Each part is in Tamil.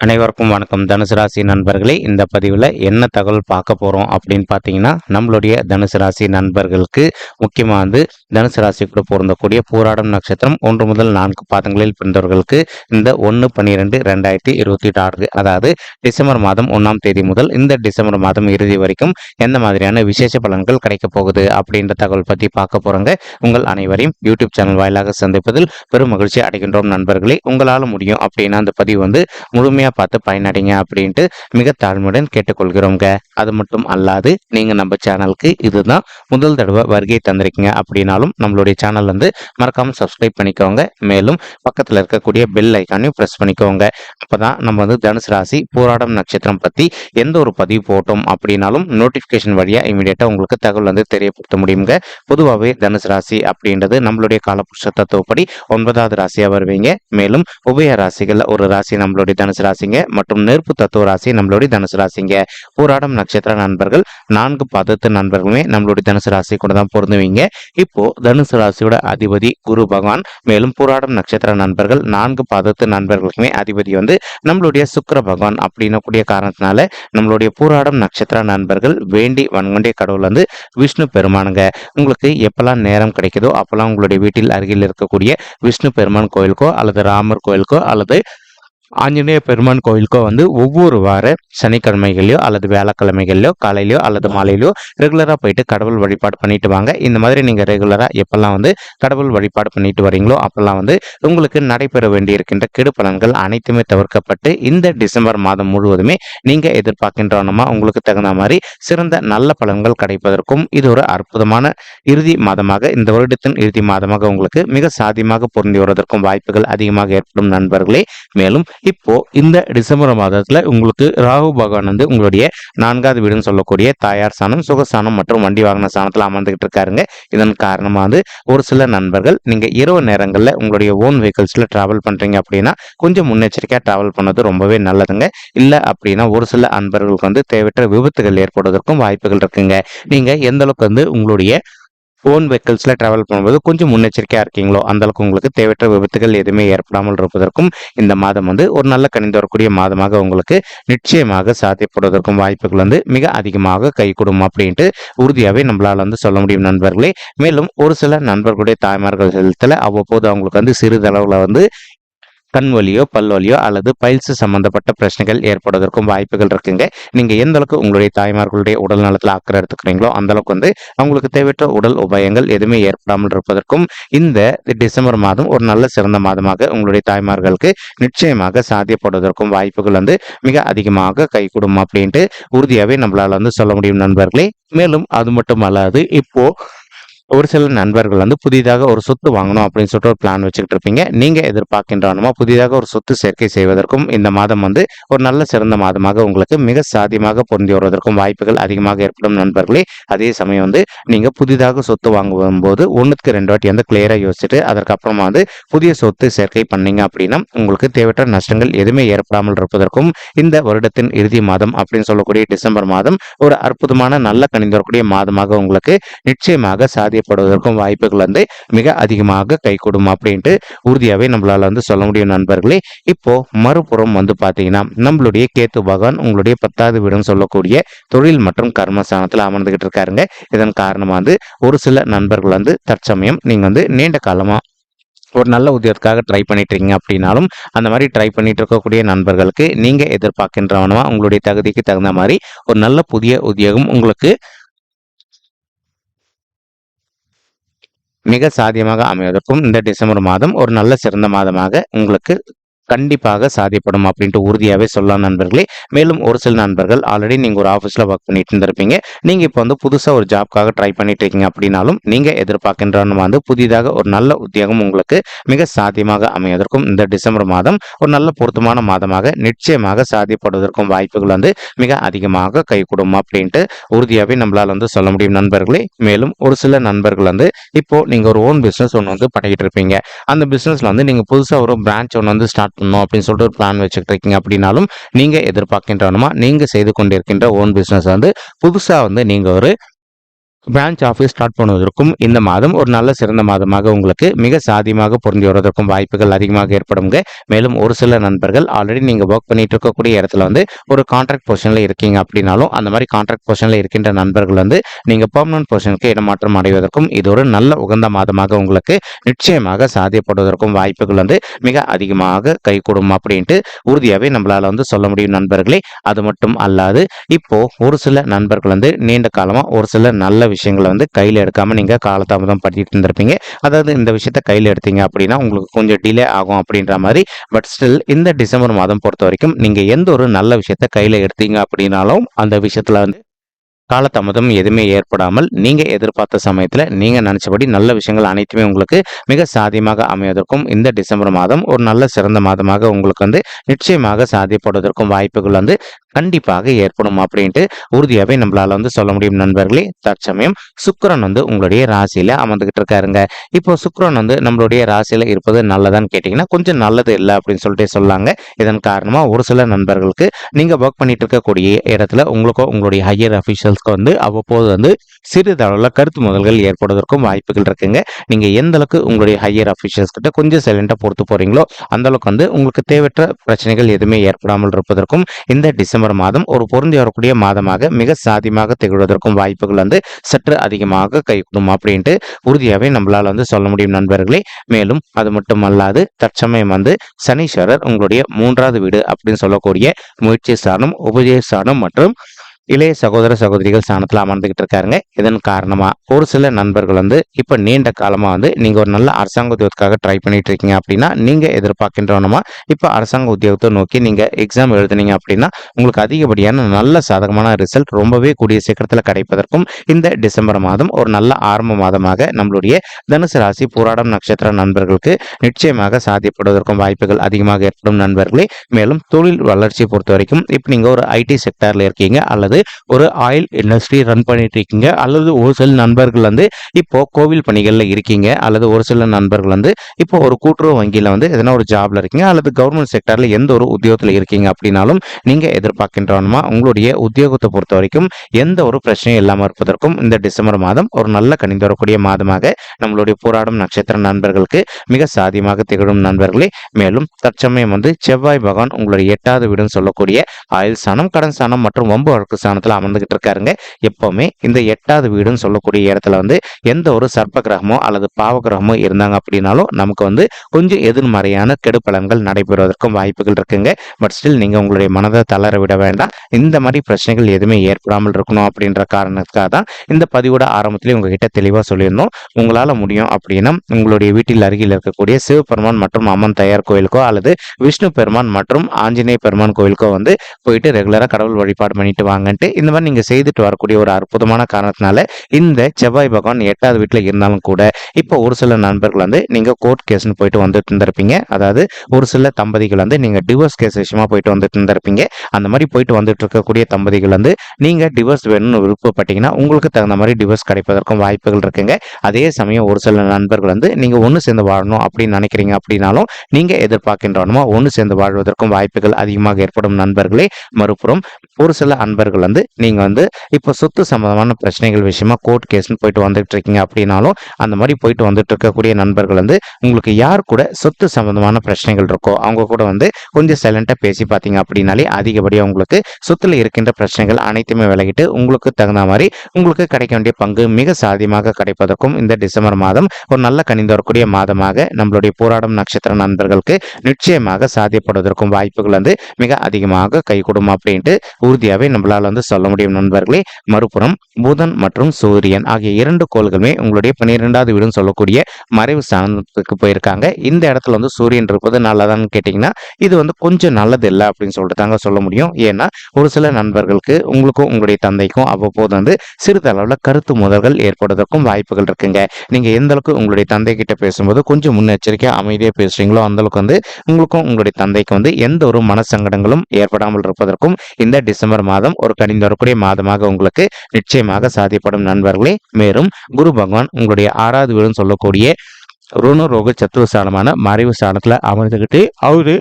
அனைவருக்கும் வணக்கம். தனுசு ராசி நண்பர்களே இந்த பதிவில் என்ன தகவல் பார்க்க போகிறோம் அப்படின்னு பார்த்தீங்கன்னா நம்மளுடைய தனுசு ராசி நண்பர்களுக்கு முக்கியமாக வந்து தனுசு ராசி கூட பொருந்தக்கூடிய போராடும் நட்சத்திரம் ஒன்று முதல் நான்கு பாதங்களில் பிறந்தவர்களுக்கு இந்த ஒன்று பன்னிரெண்டு ரெண்டாயிரத்தி இருபத்தி ஆறு அதாவது டிசம்பர் மாதம் ஒன்றாம் தேதி முதல் இந்த டிசம்பர் மாதம் இறுதி வரைக்கும் எந்த மாதிரியான விசேஷ பலன்கள் கிடைக்க போகுது அப்படின்ற தகவல் பற்றி பார்க்க போகிறோங்க உங்கள் அனைவரையும் யூடியூப் சேனல் வாயிலாக சந்திப்பதில் பெரும் மகிழ்ச்சி அடைகின்றோம் நண்பர்களே. உங்களால் முடியும் அப்படின்னா அந்த பதிவு வந்து முழுமையாக பார்த்து பயனடைங்க அப்படின்ட்டு மிக தாழ்மையுடன் கேட்டுக்கொள்கிறோங்க அது மட்டும் அல்லாது நீங்கள் நம்ம சேனலுக்கு இதுதான் முதல் தடவை வருகை தந்திருக்கீங்க அப்படின்னாலும் நம்மளுடைய சேனல் வந்து மறக்காமல் சப்ஸ்கிரைப் பண்ணிக்கோங்க. மேலும் பக்கத்தில் இருக்கக்கூடிய பெல் ஐக்கானையும் ப்ரெஸ் பண்ணிக்கோங்க. அப்போ தான் நம்ம வந்து தனுசு ராசி போராடம் நட்சத்திரம் பற்றி எந்த ஒரு பதிவு போட்டோம் அப்படின்னாலும் நோட்டிஃபிகேஷன் வழியாக இமீடியட்டாக உங்களுக்கு தகவல் வந்து தெரியப்படுத்த முடியுங்க. பொதுவாகவே தனுசு ராசி அப்படின்றது நம்மளுடைய காலபுருஷ தத்துவப்படி ஒன்பதாவது ராசியாக வருவீங்க. மேலும் உபய ராசிகளில் ஒரு ராசி நம்மளுடைய தனுசு ராசிங்க மற்றும் நெருப்பு தத்துவ ராசி நம்மளுடைய தனுசு ராசிங்க. போராடம் நட்சத்திர நண்பர்கள் நான்கு பதத்து நண்பர்களுமே நம்மளுடைய தனுசு ராசி கூட தான் பொருந்துவீங்க. இப்போ தனுசு ராசியோட அதிபதி குரு பகவான் மேலும் போராடம் நட்சத்திர நண்பர்கள் நான்கு பதத்து நண்பர்களுக்குமே அதிபதி வந்து நம்மளுடைய சுக்கிர பகவான் அப்படின்னு கூடிய காரணத்தினால நம்மளுடைய போராடம் நட்சத்திர நண்பர்கள் வேண்டி வன்கொண்டிய கடவுள் வந்து விஷ்ணு பெருமானுங்க. உங்களுக்கு எப்பெல்லாம் நேரம் கிடைக்குதோ அப்பெல்லாம் உங்களுடைய வீட்டில் அருகில் இருக்கக்கூடிய விஷ்ணு பெருமான் கோயிலுக்கோ அல்லது ராமர் கோயிலுக்கோ அல்லது ஆஞ்சநேய பெருமான் கோயிலுக்கோ வந்து ஒவ்வொரு வார சனிக்கிழமைகளையோ அல்லது வியாழக்கிழமைகளையோ காலையிலையோ அல்லது மாலையிலையோ ரெகுலராக போயிட்டு கடவுள் வழிபாடு பண்ணிட்டு வாங்க. இந்த மாதிரி நீங்கள் ரெகுலராக எப்பெல்லாம் வந்து கடவுள் வழிபாடு பண்ணிட்டு வரீங்களோ அப்பெல்லாம் வந்து உங்களுக்கு நடைபெற வேண்டியிருக்கின்ற கெடு பலன்கள் அனைத்துமே தவிர்க்கப்பட்டு இந்த டிசம்பர் மாதம் முழுவதுமே நீங்கள் எதிர்பார்க்கின்றனமா உங்களுக்கு தகுந்த மாதிரி சிறந்த நல்ல பலன்கள் கிடைப்பதற்கும் இது ஒரு அற்புதமான இறுதி மாதமாக இந்த வருடத்தின் இறுதி மாதமாக உங்களுக்கு மிக சாதியமாக பொருந்தி வருவதற்கும் வாய்ப்புகள் அதிகமாக ஏற்படும் நண்பர்களே. மேலும் இப்போ இந்த டிசம்பர் மாதத்துல உங்களுக்கு ராகு பகவான் வந்து உங்களுடைய நான்காவது வீடுன்னு சொல்லக்கூடிய தாயார் சாணம் சுகஸ்தானம் மற்றும் வண்டி வாகன சாணத்துல அமர்ந்துகிட்டு இருக்காருங்க. இதன் காரணமா வந்து ஒரு சில நண்பர்கள் நீங்க இரவு நேரங்களில் உங்களுடைய ஓன் வெஹிக்கிள்ஸ்ல டிராவல் பண்றீங்க அப்படின்னா கொஞ்சம் முன்னெச்சரிக்கையா டிராவல் பண்ணது ரொம்பவே நல்லதுங்க. இல்ல அப்படின்னா ஒரு சில அன்பர்களுக்கு வந்து தேவையற்ற விபத்துகள் ஏற்படுவதற்கும் வாய்ப்புகள் இருக்குங்க. நீங்க எந்த அளவுக்கு வந்து உங்களுடைய ஓன் வெஹிக்கிள்ஸில் ட்ராவல் பண்ணும்போது கொஞ்சம் முன்னெச்சரிக்கையாக இருக்கீங்களோ? அந்தளவுக்கு உங்களுக்கு தேவையற்ற விபத்துகள் எதுவுமே ஏற்படாமல் இருப்பதற்கும் இந்த மாதம் வந்து ஒரு நல்ல கணிந்து வரக்கூடிய மாதமாக உங்களுக்கு நிச்சயமாக சாத்தியப்படுவதற்கும் வாய்ப்புகள் வந்து மிக அதிகமாக கைகூடும் அப்படின்ட்டு உறுதியாகவே நம்மளால் வந்து சொல்ல முடியும் நண்பர்களே. மேலும் ஒரு சில நண்பர்களுடைய தாய்மார்கள் ஹெல்த்தில் அவ்வப்போது அவங்களுக்கு வந்து சிறிதளவில் வந்து கண் வலியோ பல் வலியோ அல்லது பைல்ஸ் சம்பந்தப்பட்ட பிரச்சனைகள் ஏற்படுவதற்கும் வாய்ப்புகள் இருக்குங்க. நீங்க எந்த அளவுக்கு உங்களுடைய தாய்மார்களுடைய உடல் நலத்தில் அக்கறை எடுத்துக்கிறீங்களோ அந்த அளவுக்கு வந்து அவங்களுக்கு தேவையற்ற உடல் உபாயங்கள் எதுவுமே ஏற்படாமல் இருப்பதற்கும் இந்த டிசம்பர் மாதம் ஒரு நல்ல சிறந்த மாதமாக உங்களுடைய தாய்மார்களுக்கு நிச்சயமாக சாத்தியப்படுவதற்கும் வாய்ப்புகள் வந்து மிக அதிகமாக கைகூடும் அப்படின்ட்டு உறுதியாகவே நம்மளால வந்து சொல்ல முடியும் நண்பர்களே. மேலும் அது மட்டும் அல்லாது இப்போ ஒரு சில நண்பர்கள் வந்து புதிதாக ஒரு சொத்து வாங்கணும் அப்படின்னு சொல்லிட்டு ஒரு பிளான் வச்சுக்கிட்டு இருப்பீங்க. நீங்கள் எதிர்பார்க்கின்றனமா புதிதாக ஒரு சொத்து சேர்க்கை செய்வதற்கும் இந்த மாதம் வந்து ஒரு நல்ல சிறந்த மாதமாக உங்களுக்கு மிக சாத்தியமாக பொருந்தி வருவதற்கும் வாய்ப்புகள் அதிகமாக ஏற்படும் நண்பர்களே. அதே சமயம் வந்து நீங்கள் புதிதாக சொத்து வாங்கும் போது ஒன்றுக்கு ரெண்டு வாட்டி வந்து கிளியராக யோசிச்சுட்டு அதற்கப்புறமா வந்து புதிய சொத்து சேர்க்கை பண்ணீங்க அப்படின்னா உங்களுக்கு தேவையற்ற நஷ்டங்கள் எதுவுமே ஏற்படாமல் இருப்பதற்கும் இந்த வருடத்தின் இறுதி மாதம் அப்படின்னு சொல்லக்கூடிய டிசம்பர் மாதம் ஒரு அற்புதமான நல்ல கணிந்து வரக்கூடிய மாதமாக உங்களுக்கு நிச்சயமாக சாத்தியப்படுவதற்கும் வாய்ப்புகள் வந்து மிக அதிகமாக கைகூடும் அப்படின்ட்டு உறுதியாகவே நம்மளால் வந்து சொல்ல முடியும் நண்பர்களே. இப்போ மறுபுறம் வந்து பார்த்தீங்கன்னா நம்மளுடைய கேத்து பகவான் உங்களுடைய பத்தாவது வீடுன்னு சொல்லக்கூடிய தொழில் மற்றும் கர்மஸ்தானத்தில் அமர்ந்துகிட்டு இருக்காருங்க. இதன் காரணமாக வந்து ஒரு சில நண்பர்கள் வந்து தற்சமயம் நீங்கள் வந்து நீண்ட காலமாக ஒரு நல்ல உத்தியோகத்துக்காக ட்ரை பண்ணிட்டு இருக்கீங்க அப்படின்னாலும் அந்த மாதிரி ட்ரை பண்ணிட்டு இருக்கக்கூடிய நண்பர்களுக்கு நீங்கள் எதிர்பார்க்கின்றவனவா உங்களுடைய தகுதிக்கு தகுந்த மாதிரி ஒரு நல்ல புதிய உத்தியோகம் உங்களுக்கு மிக சாதியமாக அமைவதற்கும் இந்த டிசம்பர் மாதம் ஒரு நல்ல சிறந்த மாதமாக உங்களுக்கு கண்டிப்பாக சாதிப்படும் அப்படின்ட்டு உறுதியாகவே சொல்லலாம் நண்பர்களே. மேலும் ஒரு சில நண்பர்கள் ஆல்ரெடி நீங்கள் ஒரு ஆஃபீஸில் ஒர்க் பண்ணிட்டு இருந்திருப்பீங்க. நீங்கள் இப்போ வந்து புதுசாக ஒரு ஜாப்க்காக ட்ரை பண்ணிட்டு இருக்கீங்க அப்படின்னாலும் நீங்கள் எதிர்பார்க்கின்ற வந்து புதிதாக ஒரு நல்ல உத்தியோகம் உங்களுக்கு மிக சாத்தியமாக அமைவதற்கும் இந்த டிசம்பர் மாதம் ஒரு நல்ல பொருத்தமான மாதமாக நிச்சயமாக சாதிப்படுவதற்கும் வாய்ப்புகள் வந்து மிக அதிகமாக கைகூடும் அப்படின்ட்டு உறுதியாகவே நம்மளால் வந்து சொல்ல முடியும் நண்பர்களே. மேலும் ஒரு சில நண்பர்கள் வந்து இப்போ நீங்கள் ஒரு ஓன் பிஸ்னஸ் ஒன்று வந்து பண்ணிக்கிட்டு இருப்பீங்க. அந்த பிஸ்னஸில் வந்து நீங்கள் புதுசாக ஒரு பிரான்ச் ஒன்று வந்து ஸ்டார்ட் பண்ணணும் அப்படின்னு சொல்லிட்டு ஒரு பிளான் வச்சுக்கிட்டு இருக்கீங்க அப்படின்னாலும் நீங்கள் எதிர்பார்க்கின்றனமா நீங்கள் செய்து கொண்டிருக்கின்ற ஓன் பிஸ்னஸ் வந்து புதுசாக வந்து நீங்கள் ஒரு பிரான்ச் ஆஃபீஸ் ஸ்டார்ட் பண்ணுவதற்கும் இந்த மாதம் ஒரு நல்ல சிறந்த மாதமாக உங்களுக்கு மிக சாதியமாக பொருந்தி வருவதற்கும் வாய்ப்புகள் அதிகமாக ஏற்படுங்க மேலும் ஒரு சில நண்பர்கள் ஆல்ரெடி நீங்கள் ஒர்க் பண்ணிட்டு இருக்கக்கூடிய இடத்துல வந்து ஒரு கான்ட்ராக்ட் பொசிஷனில் இருக்கீங்க அப்படின்னாலும் அந்த மாதிரி கான்ட்ராக்ட் பொசிஷனில் இருக்கின்ற நண்பர்கள் வந்து நீங்கள் பெர்மனன்ட் பொசிஷனுக்கு இடமாற்றம் அடைவதற்கும் இது ஒரு நல்ல உகந்த மாதமாக உங்களுக்கு நிச்சயமாக சாதியப்படுவதற்கும் வாய்ப்புகள் வந்து மிக அதிகமாக கைகூடும் அப்படின்ட்டு உறுதியாகவே நம்மளால் வந்து சொல்ல முடியும் நண்பர்களே. அது மட்டும் அல்லாது இப்போ ஒரு சில நண்பர்கள் வந்து நீண்ட காலமாக ஒரு சில நல்ல விஷயங்களை வந்து கையில் எடுக்காமல் நீங்கள் காலதாமதம் படுத்திட்டு இருந்திருப்பீங்க. அதாவது இந்த விஷயத்த கையில் எடுத்தீங்க அப்படின்னா உங்களுக்கு கொஞ்சம் டிலே ஆகும் அப்படின்ற மாதிரி. பட் ஸ்டில் இந்த டிசம்பர் மாதம் பொறுத்த வரைக்கும் நீங்கள் எந்த ஒரு நல்ல விஷயத்த கையில் எடுத்தீங்க அப்படின்னாலும் அந்த விஷயத்தில் வந்து காலதாமதம் எதுவுமே ஏற்படாமல் நீங்கள் எதிர்பார்த்த சமயத்தில் நீங்கள் நினச்சபடி நல்ல விஷயங்கள் அனைத்துமே உங்களுக்கு மிக சாதியமாக அமைவதற்கும் இந்த டிசம்பர் மாதம் ஒரு நல்ல சிறந்த மாதமாக உங்களுக்கு வந்து நிச்சயமாக சாதியப்படுவதற்கும் வாய்ப்புகள் வந்து கண்டிப்பாக ஏற்படும் அப்படின்ட்டு உறுதியாகவே நம்மளால வந்து சொல்ல முடியும் நண்பர்களே. தற்சமயம் சுக்கரன் வந்து உங்களுடைய ராசியில அமர்ந்துகிட்டு இருக்காருங்க. இப்போ சுக்கரன் வந்து நம்மளுடைய ராசியில இருப்பது நல்லதான்னு கேட்டீங்கன்னா கொஞ்சம் நல்லது இல்லை அப்படின்னு சொல்லிட்டு சொல்லாங்க. இதன் காரணமா ஒரு சில நண்பர்களுக்கு நீங்க ஒர்க் பண்ணிட்டு இருக்கக்கூடிய இடத்துல உங்களுக்கோ உங்களுடைய ஹையர் அஃபீஷியல்ஸ்க்கு வந்து அவ்வப்போது வந்து சிறிதளவில் கருத்து முதல்கள் ஏற்படுவதற்கும் வாய்ப்புகள் இருக்குங்க. நீங்க எந்த அளவுக்கு உங்களுடைய ஹையர் அஃபீஷியல்ஸ் கிட்ட கொஞ்சம் சைலண்டா பொறுத்து போறீங்களோ அந்த அளவுக்கு வந்து உங்களுக்கு தேவையற்ற பிரச்சனைகள் எதுவுமே ஏற்படாமல் இருப்பதற்கும் இந்த டிசம்பர் டிசம்பர் மாதம் ஒரு பொருந்தி வரக்கூடிய மாதமாக மிக சாதியமாக திகழ்வதற்கும் வாய்ப்புகள் வந்து சற்று அதிகமாக கைகூடும் அப்படின்ட்டு உறுதியாகவே நம்மளால் வந்து சொல்ல முடியும் நண்பர்களே. மேலும் அது மட்டும் அல்லாது தற்சமயம் வந்து சனீஸ்வரர் உங்களுடைய மூன்றாவது வீடு அப்படின்னு சொல்லக்கூடிய முயற்சி ஸ்தானம் உபஜய ஸ்தானம் மற்றும் இளைய சகோதர சகோதரிகள் ஸ்தானத்தில் அமர்ந்துகிட்டு இருக்காருங்க இதன் காரணமாக ஒரு சில நண்பர்கள் வந்து இப்போ நீண்ட காலமாக வந்து நீங்கள் ஒரு நல்ல அரசாங்க உத்தியோகத்துக்காக ட்ரை பண்ணிட்டு இருக்கீங்க அப்படின்னா நீங்கள் எதிர்பார்க்கின்றவனமா இப்போ அரசாங்க உத்தியோகத்தை நோக்கி நீங்கள் எக்ஸாம் எழுதுனீங்க அப்படின்னா உங்களுக்கு அதிகப்படியான நல்ல சாதகமான ரிசல்ட் ரொம்பவே கூடிய சீக்கிரத்தில் கிடைப்பதற்கும் இந்த டிசம்பர் மாதம் ஒரு நல்ல ஆரம்ப மாதமாக நம்மளுடைய தனுசு ராசி போராடம் நட்சத்திர நண்பர்களுக்கு நிச்சயமாக சாத்தியப்படுவதற்கும் வாய்ப்புகள் அதிகமாக ஏற்படும் நண்பர்களே. மேலும் தொழில் வளர்ச்சியை பொறுத்த வரைக்கும் இப்போ நீங்கள் ஒரு ஐடி செக்டாரில் இருக்கீங்க அல்லது ஒரு ஆயில் இண்டஸ்ட்ரி ரன் பண்ணிட்டு இருக்கீங்க அல்லது ஒரு சில நண்பர்கள் வந்து இப்போ கோவில் பணிகளில் இருக்கீங்க அல்லது ஒரு சில நண்பர்கள் வந்து இப்போ ஒரு கூட்டுறவு வங்கியில் வந்து எதனா ஒரு ஜாப்ல இருக்கீங்க அல்லது கவர்மெண்ட் செக்டர்ல எந்த ஒரு உத்தியோகத்தில் இருக்கீங்க அப்படின்னாலும் நீங்க எதிர்பார்க்கின்றவனுமா உங்களுடைய உத்தியோகத்தை பொறுத்த வரைக்கும் எந்த ஒரு பிரச்சனையும் இல்லாமல் இருப்பதற்கும் இந்த டிசம்பர் மாதம் ஒரு நல்ல கணிந்து வரக்கூடிய மாதமாக நம்மளுடைய போராடும் நட்சத்திர நண்பர்களுக்கு மிக சாதியமாக திகழும் நண்பர்களே. மேலும் தற்சமயம் வந்து செவ்வாய் பகவான் உங்களுடைய எட்டாவது வீடுன்னு சொல்லக்கூடிய ஆயுள் ஸ்தானம் கடன் ஸ்தானம் மற்றும் வம்பு வழக்கு ஸ்தானத்தில் அமர்ந்துகிட்டு இருக்காருங்க எப்பவுமே இந்த எட்டாவது வீடுன்னு சொல்லக்கூடிய இடத்துல வந்து எந்த ஒரு சர்ப்ப கிரகமோ அல்லது பாவ கிரகமோ இருந்தாங்க அப்படின்னாலும் நமக்கு வந்து கொஞ்சம் எதிர்மறையான கெடுப்பலன்கள் நடைபெறுவதற்கும் வாய்ப்புகள் இருக்குங்க. பட் ஸ்டில் நீங்க உங்களுடைய மனதை தளர விட வேண்டாம். இந்த மாதிரி பிரச்சனைகள் எதுவுமே ஏற்படாமல் இருக்கணும் அப்படின்ற காரணத்துக்காக தான் இந்த பதிவோட ஆரம்பத்திலே உங்ககிட்ட தெளிவாக சொல்லியிருந்தோம். உங்களால் முடியும் அப்படின்னா உங்களுடைய வீட்டில் அருகில் இருக்கக்கூடிய சிவபெருமான் மற்றும் அம்மன் தயார் கோயிலுக்கோ அல்லது விஷ்ணு பெருமான் மற்றும் ஆஞ்சநேய பெருமான் கோயிலுக்கோ வந்து போயிட்டு ரெகுலராக கடவுள் வழிபாடு பண்ணிட்டு பண்ணிட்டு இந்த மாதிரி நீங்கள் செய்துட்டு வரக்கூடிய ஒரு அற்புதமான காரணத்தினால இந்த செவ்வாய் பகவான் எட்டாவது வீட்டில் இருந்தாலும் கூட இப்போ ஒரு சில நண்பர்கள் வந்து நீங்கள் கோர்ட் கேஸ்னு போயிட்டு வந்துட்டு இருந்திருப்பீங்க. அதாவது ஒரு சில தம்பதிகள் வந்து நீங்கள் டிவோர்ஸ் கேஸ் விஷயமா போயிட்டு வந்துட்டு இருந்திருப்பீங்க. அந்த மாதிரி போயிட்டு வந்துட்டு இருக்கக்கூடிய தம்பதிகள் வந்து நீங்கள் டிவோர்ஸ் வேணும்னு விருப்பப்பட்டீங்கன்னா உங்களுக்கு தகுந்த மாதிரி டிவோர்ஸ் கிடைப்பதற்கும் வாய்ப்புகள் இருக்குங்க. அதே சமயம் ஒரு சில நண்பர்கள் வந்து நீங்கள் ஒன்று சேர்ந்து வாழணும் அப்படின்னு நினைக்கிறீங்க அப்படின்னாலும் நீங்கள் எதிர்பார்க்கின்றவனுமோ ஒன்று சேர்ந்து வாழ்வதற்கும் வாய்ப்புகள் அதிகமாக ஏற்படும் நண்பர்களே. மறுபுறம் ஒரு சில அன்பர்கள் வந்து நீங்கள் வந்து இப்போ சொத்து சம்பந்தமான பிரச்சனைகள் விஷயமா கோர்ட் கேஸ்னு போயிட்டு வந்துட்டு இருக்கீங்க அப்படின்னாலும் அந்த மாதிரி போயிட்டு வந்துட்டு இருக்கக்கூடிய நண்பர்கள் வந்து உங்களுக்கு யார் கூட சொத்து சம்பந்தமான பிரச்சனைகள் இருக்கோ அவங்க கூட வந்து கொஞ்சம் சைலண்டாக பேசி பார்த்தீங்க அப்படின்னாலே அதிகப்படியாக உங்களுக்கு சொத்துல இருக்கின்ற பிரச்சனைகள் அனைத்துமே விலகிட்டு உங்களுக்கு தகுந்த மாதிரி உங்களுக்கு கிடைக்க வேண்டிய பங்கு மிக சாதியமாக கிடைப்பதற்கும் இந்த டிசம்பர் மாதம் ஒரு நல்ல கனிந்து வரக்கூடிய மாதமாக நம்மளுடைய போராடும் நட்சத்திர நண்பர்களுக்கு நிச்சயமாக சாத்தியப்படுவதற்கும் வாய்ப்புகள் வந்து மிக அதிகமாக கைகூடும் அப்படின்ட்டு உறுதியாகவே நம்மளால வந்து சொல்ல முடியும் நண்பர்களே. மறுபுறம் புதன் மற்றும் சூரியன் ஆகிய இரண்டு கோள்களுமே உங்களுடைய பன்னிரெண்டாவது வீடுன்னு சொல்லக்கூடிய மறைவு ஸ்தானத்துக்கு போயிருக்காங்க. இந்த இடத்துல வந்து சூரியன் இருப்பது நல்லதான்னு கேட்டிங்கன்னா இது வந்து கொஞ்சம் நல்லது இல்லை அப்படின்னு சொல்லிட்டு தாங்க சொல்ல முடியும். ஏன்னா ஒரு சில நண்பர்களுக்கு உங்களுக்கும் உங்களுடைய தந்தைக்கும் அவ்வப்போது வந்து சிறிதளவில் கருத்து முதல்கள் ஏற்படுவதற்கும் வாய்ப்புகள் இருக்குங்க. நீங்க எந்த அளவுக்கு உங்களுடைய தந்தை கிட்ட பேசும்போது கொஞ்சம் முன்னெச்சரிக்கையாக அமைதியாக பேசுறீங்களோ அந்த அளவுக்கு வந்து உங்களுக்கும் உங்களுடைய தந்தைக்கு வந்து எந்த ஒரு மனசங்கடங்களும் ஏற்படாமல் இருப்பதற்கும் இந்த டிசம்பர் மாதம் ஒரு கணிந்து வரக்கூடிய மாதமாக உங்களுக்கு நிச்சயமாக சாதிப்படும் நண்பர்களே. மேலும் குரு பகவான் உங்களுடைய ஆறாவது வீடுன்னு சொல்லக்கூடிய ருணரோக சத்துவ ஸ்தானமான மறைவு ஸ்தானத்துல அமர்ந்துகிட்டு அவரு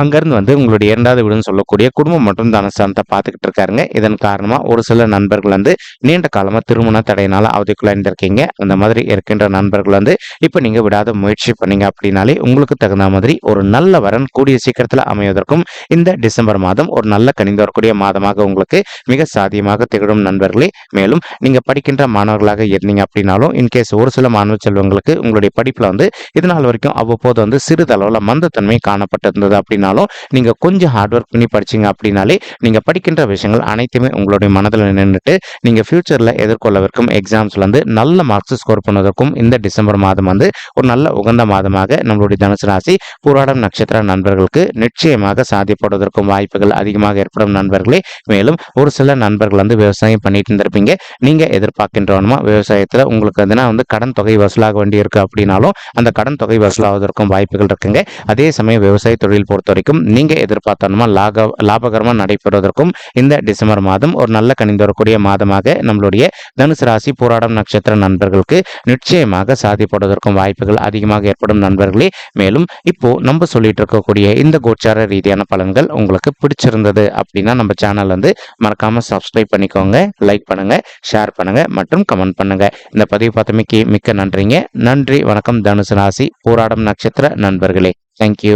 அங்கேருந்து வந்து உங்களுடைய இரண்டாவது வீடுன்னு சொல்லக்கூடிய குடும்பம் மற்றும் தனஸ்தானத்தை பார்த்துக்கிட்டு இருக்காருங்க. இதன் காரணமாக ஒரு சில நண்பர்கள் வந்து நீண்ட காலமாக திருமண தடையினால அவதிக்குள்ள இருந்திருக்கீங்க அந்த மாதிரி இருக்கின்ற நண்பர்கள் வந்து இப்போ நீங்கள் விடாத முயற்சி பண்ணீங்க அப்படின்னாலே உங்களுக்கு தகுந்த மாதிரி ஒரு நல்ல வரன் கூடிய சீக்கிரத்தில் அமைவதற்கும் இந்த டிசம்பர் மாதம் ஒரு நல்ல கனிந்து வரக்கூடிய மாதமாக உங்களுக்கு மிக சாதியமாக திகழும் நண்பர்களே. மேலும் நீங்கள் படிக்கின்ற மாணவர்களாக இருந்தீங்க அப்படின்னாலும் இன்கேஸ் ஒரு சில மாணவ செல்வங்களுக்கு உங்களுடைய படிப்பில் வந்து இதனால் வரைக்கும் அவ்வப்போது வந்து சிறிதளவில் மந்தத்தன்மை காணப்பட்டிருந்தது அப்படின்னாலும் நீங்கள் கொஞ்சம் ஹார்ட் ஒர்க் பண்ணி படிச்சீங்க அப்படின்னாலே நீங்கள் படிக்கின்ற விஷயங்கள் அனைத்துமே உங்களுடைய மனதில் நின்றுட்டு நீங்கள் ஃப்யூச்சரில் எதிர்கொள்ளவிருக்கும் எக்ஸாம்ஸ்ல வந்து நல்ல மார்க்ஸ் ஸ்கோர் பண்ணுவதற்கும் இந்த டிசம்பர் மாதம் வந்து ஒரு நல்ல உகந்த மாதமாக நம்மளுடைய தனுசு ராசி பூராடம் நட்சத்திர நண்பர்களுக்கு நிச்சயமாக சாத்தியப்படுவதற்கும் வாய்ப்புகள் அதிகமாக ஏற்படும் நண்பர்களே. மேலும் ஒரு சில நண்பர்கள் வந்து விவசாயம் பண்ணிட்டு இருந்திருப்பீங்க. நீங்க எதிர்பார்க்கின்றவனுமா விவசாயத்தில் உங்களுக்கு வந்துனா வந்து கடன் தொகை வசூலாக வேண்டி இருக்கு அப்படின்னாலும் அந்த கடன் தொகை வசூலாவதற்கும் வாய்ப்புகள் இருக்குங்க. அதே சமயம் விவசாய தொழில் பொறுத்த வரைக்கும் நீங்க எதிர்பார்த்தனமா லாக லாபகரமாக நடைபெறுவதற்கும் இந்த டிசம்பர் மாதம் ஒரு நல்ல கணிந்து வரக்கூடிய மாதமாக நம்மளுடைய தனுசு ராசி போராடம் நட்சத்திர நண்பர்களுக்கு நிச்சயமாக சாதிப்படுவதற்கும் வாய்ப்புகள் அதிகமாக ஏற்படும் நண்பர்களே. மேலும் இப்போ நம்ம சொல்லிட்டு இருக்கக்கூடிய இந்த கோச்சார ரீதியான பலன்கள் உங்களுக்கு பிடிச்சிருந்தது அப்படின்னா நம்ம சேனல் வந்து மறக்காம சப்ஸ்கிரைப் பண்ணிக்கோங்க லைக் பண்ணுங்க ஷேர் பண்ணுங்க மற்றும் கமெண்ட் பண்ணுங்க. இந்த பதிவு பார்த்தமைக்கு மிக்க நன்றிங்க. நன்றி வணக்கம் தனுசு ராசி போராடம் நட்சத்திர நண்பர்களே. தேங்க்யூ